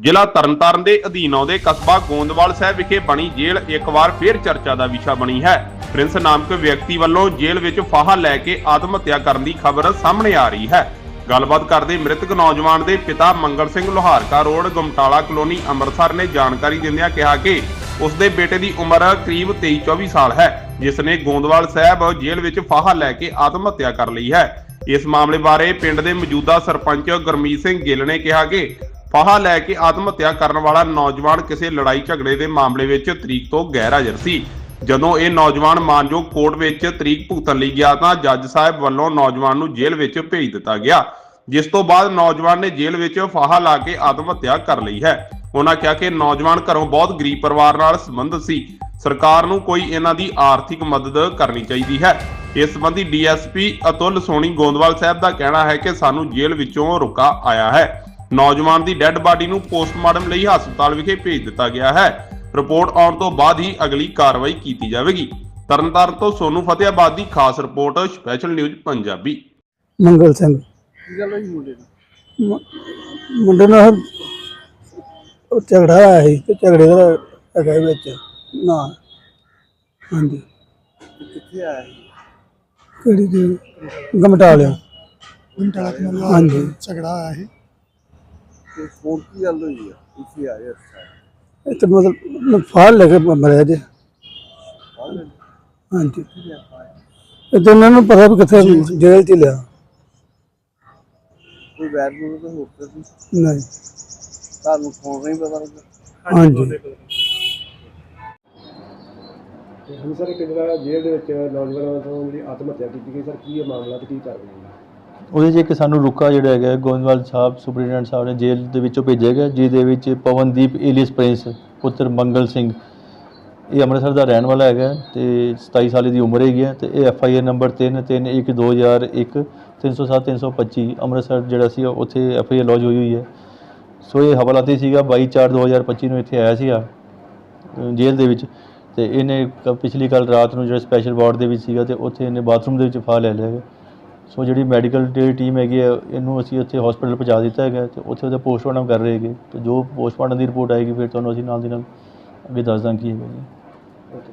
ਜ਼ਿਲ੍ਹਾ ਤਰਨਤਾਰਨ ਦੇ ਅਧੀਨ ਆਉਂਦੇ ਕਸਬਾ ਗੋਂਦਵਾਲ ਸਾਹਿਬ ਵਿਖੇ ਬਣੀ ਜੇਲ੍ਹ ਇੱਕ ਵਾਰ ਫੇਰ ਚਰਚਾ ਦਾ ਵਿਸ਼ਾ ਬਣੀ ਹੈ। ਪ੍ਰਿੰਸ ਨਾਮਕ ਵਿਅਕਤੀ ਵੱਲੋਂ ਜੇਲ੍ਹ ਵਿੱਚ ਫਾਹਾ ਲੈ ਕੇ ਆਤਮ ਹੱਤਿਆ ਕਰਨ ਦੀ ਖਬਰ ਸਾਹਮਣੇ ਆ ਰਹੀ ਹੈ। ਗੱਲਬਾਤ ਕਰਦੇ ਮ੍ਰਿਤਕ ਨੌਜਵਾਨ ਦੇ ਪਿਤਾ ਮੰਗਲ ਸਿੰਘ ਲੋਹਾਰਕਾ ਰੋਡ, ਗੁਮਟਾਲਾ ਕਲੋਨੀ ਅੰਮ੍ਰਿਤਸਰ ਨੇ ਜਾਣਕਾਰੀ ਦਿੰਦਿਆਂ ਕਿਹਾ ਕਿ ਉਸ ਦੇ ਬੇਟੇ ਦੀ ਉਮਰ ਕਰੀਬ 23-24 ਸਾਲ ਹੈ ਜਿਸ ਨੇ ਗੋਂਦਵਾਲ ਸਾਹਿਬ ਜੇਲ੍ਹ ਵਿੱਚ ਫਾਹਾ ਲੈ ਕੇ ਆਤਮ ਹੱਤਿਆ ਕਰ ਲਈ ਹੈ। ਇਸ ਮਾਮਲੇ ਬਾਰੇ ਪਿੰਡ ਦੇ ਮੌਜੂਦਾ ਸਰਪੰਚ ਗੁਰਮੀਤ ਸਿੰਘ ਗਿੱਲ ਨੇ ਕਿਹਾ ਕਿ ਫਾਹਾ ਲੈ ਕੇ ਆਤਮ ਹੱਤਿਆ ਕਰਨ ਵਾਲਾ ਨੌਜਵਾਨ ਕਿਸੇ ਲੜਾਈ ਝਗੜੇ ਦੇ ਮਾਮਲੇ ਵਿੱਚ ਤਰੀਕ ਤੋਂ ਗੈਰ ਹਾਜ਼ਰ ਸੀ। ਜਦੋਂ ਇਹ ਨੌਜਵਾਨ ਮਾਨਯੋਗ ਕੋਰਟ ਵਿੱਚ ਤਰੀਕ ਭੁਗਤਣ ਲਈ ਗਿਆ ਤਾਂ ਜੱਜ ਸਾਹਿਬ ਵੱਲੋਂ ਨੌਜਵਾਨ ਨੂੰ ਜੇਲ੍ਹ ਵਿੱਚ ਭੇਜ ਦਿੱਤਾ ਗਿਆ, ਜਿਸ ਤੋਂ ਬਾਅਦ ਨੌਜਵਾਨ ਨੇ ਜੇਲ੍ਹ ਵਿੱਚ ਫਾਹਾ ਲਾ ਕੇ ਆਤਮ ਹੱਤਿਆ ਕਰ ਲਈ ਹੈ। ਉਹਨਾਂ ਕਿਹਾ ਕਿ ਨੌਜਵਾਨ ਘਰੋਂ ਬਹੁਤ ਗਰੀਬ ਪਰਿਵਾਰ ਨਾਲ ਸੰਬੰਧਿਤ ਸੀ। ਸਰਕਾਰ ਨੂੰ ਕੋਈ ਇਹਨਾਂ ਦੀ ਆਰਥਿਕ ਮਦਦ ਕਰਨੀ ਚਾਹੀਦੀ ਹੈ। ਇਸ ਸੰਬੰਧੀ ਡੀਐਸਪੀ ਅਤੁੱਲ ਸੋਣੀ ਗੋਂਦਵਾਲ ਸਾਹਿਬ ਦਾ ਕਹਿਣਾ ਹੈ ਕਿ ਸਾਨੂੰ ਜੇਲ੍ਹ ਵਿੱਚੋਂ ਰੁਕਾ ਆਇਆ ਹੈ। ਨੌਜਵਾਨ ਦੀ ਡੈੱਡ ਬਾਡੀ ਨੂੰ ਪੋਸਟਮਾਰਟਮ ਲਈ ਹਸਪਤਾਲ ਵਿਖੇ ਭੇਜ ਦਿੱਤਾ ਗਿਆ ਹੈ। ਰਿਪੋਰਟ ਆਉਣ ਤੋਂ ਬਾਅਦ ਹੀ ਅਗਲੀ ਕਾਰਵਾਈ ਕੀਤੀ ਜਾਵੇਗੀ। ਤਰਨਤਾਰਨ ਤੋਂ ਸੋਨੂ ਫਤਿਆਬਾਦ ਦੀ ਖਾਸ report special news Punjabi. Mangal Singh. ਕੀ ਗੱਲ ਹੋਈ ਮੁੰਡੇ ਨੂੰ ਮ- ਮੁੰਡੇ ਨਾਲ ਉਹ ਝਗੜਾ ਆਇਆ ਸੀ ਤੇ ਝਗੜੇ ਦਾ ਹੈਗਾ ਵਿੱਚ ਨਾ। ਹਾਂਜੀ। ਕਿੱਥੇ ਆਇਆ ਸੀ? ਕਿਹੜੀ ਜੀ? ਗਮਟਾ ਲਿਆ ਕੁ ਨਾਲ ਹਾਂਜੀ। ਝਗੜਾ ਆਇਆ ਸੀ। ਤੇ ਫੋਨ ਕੀ ਗੱਲ ਹੋਈ ਆ? ਇੱਥੇ ਅੱਛਾ ਇਹ ਤਾਂ ਮਤਲਬ ਫਾਲ ਲੈ ਕੇ ਮਰਿਆ ਜੇ। ਹਾਂਜੀ। ਇਹ ਤਾਂ ਉਹਨਾਂ ਨੂੰ ਪਤਾ ਵੀ ਕਿੱਥੇ ਜੇਲ੍ਹ ਚ ਲਿਆ। ਕੋਈ ਵੈਰ ਨੂੰ ਤਾਂ ਹੋ ਸਕਦਾ ਸੀ ਨਹੀਂ। ਤੁਹਾਨੂੰ ਫੋਨ ਨਹੀਂ ਪਤਾ ਲੱਗਾ ਹਾਂਜੀ। ਹੁਣ ਸਰ ਇੱਕ ਜਿਹੜਾ ਜੇਲ੍ਹ ਦੇ ਵਿੱਚ ਨੌਜਵਾਨਾਂ ਵੱਲੋਂ ਜਿਹੜੀ ਆਤਮ ਹੱਤਿਆ ਕੀਤੀ ਗਈ ਸਰ ਕੀ ਇਹ ਮਾਮਲਾ ਤੇ ਕੀ ਕਾਰਵਾਈ ਹੋਈ ਉਹਦੇ 'ਚ ਇੱਕ ਸਾਨੂੰ ਰੁਕਾ ਜਿਹੜਾ ਹੈਗਾ ਗੋਇੰਦਵਾਲ ਸਾਹਿਬ ਸੁਪਰੀਡੈਂਟ ਸਾਹਿਬ ਨੇ ਜੇਲ੍ਹ ਦੇ ਵਿੱਚੋਂ ਭੇਜਿਆ ਗਿਆ ਜਿਹਦੇ ਵਿੱਚ ਪਵਨਦੀਪ ਏਲੀਅਸ ਪ੍ਰਿੰਸ ਪੁੱਤਰ ਮੰਗਲ ਸਿੰਘ ਇਹ ਅੰਮ੍ਰਿਤਸਰ ਦਾ ਰਹਿਣ ਵਾਲਾ ਹੈਗਾ ਤੇ 27 ਸਾਲ ਦੀ ਉਮਰ ਹੈਗੀ ਹੈ ਤੇ ਇਹ F I R number 3 3 1 2001 307 325 Amritsar ਜਿਹੜਾ ਸੀ ਉੱਥੇ ਐਫ ਆਈ ਆਰ ਲੌਜ ਹੋਈ ਹੋਈ ਹੈ। ਸੋ ਇਹ ਹਵਾਲਾਤੀ ਸੀਗਾ 22 4 2025 ਨੂੰ ਇੱਥੇ ਆਇਆ ਸੀਗਾ ਜੇਲ੍ਹ ਦੇ ਵਿੱਚ। ਤੇ ਇਹਨੇ ਕ- ਪਿਛਲੀ ਕੱਲ ਰਾਤ ਨੂੰ ਜਿਹੜਾ ਸਪੈਸ਼ਲ ਵਾਰਡ ਦੇ ਵਿੱਚ ਸੀਗਾ ਤੇ ਉੱਥੇ ਇਹਨੇ ਬਾਥਰੂਮ ਦੇ ਵਿੱਚ ਫਾਹ ਲੈ ਲਿਆ ਹੈਗਾ। ਸੋ ਜਿਹੜੀ ਮੈਡੀਕਲ ਟੀਮ ਹੈਗੀ ਹੈ ਇਹਨੂੰ ਅਸੀਂ ਉੱਥੇ ਹਸਪੀਟਲ ਪਹੁੰਚਾ ਦਿੱਤਾ ਹੈਗਾ ਤੇ ਉੱਥੇ ਉਹਦਾ ਪੋਸਟਮਾਰਟਮ ਕਰ ਰਹੇ ਹੈਗੇ। ਤੇ ਜੋ ਪੋਸਟਮਾਰਟਮ ਦੀ ਰਿਪੋਰਟ ਆਏਗੀ, ਫਿਰ ਤੁਹਾਨੂੰ ਅਸੀਂ ਨਾਲ ਦੀ ਨਾਲ ਅੱਗੇ ਦੱਸ ਦਾਂਗੇ ਕੀ ਹੈਗਾ ਜੀ। ਓਕੇ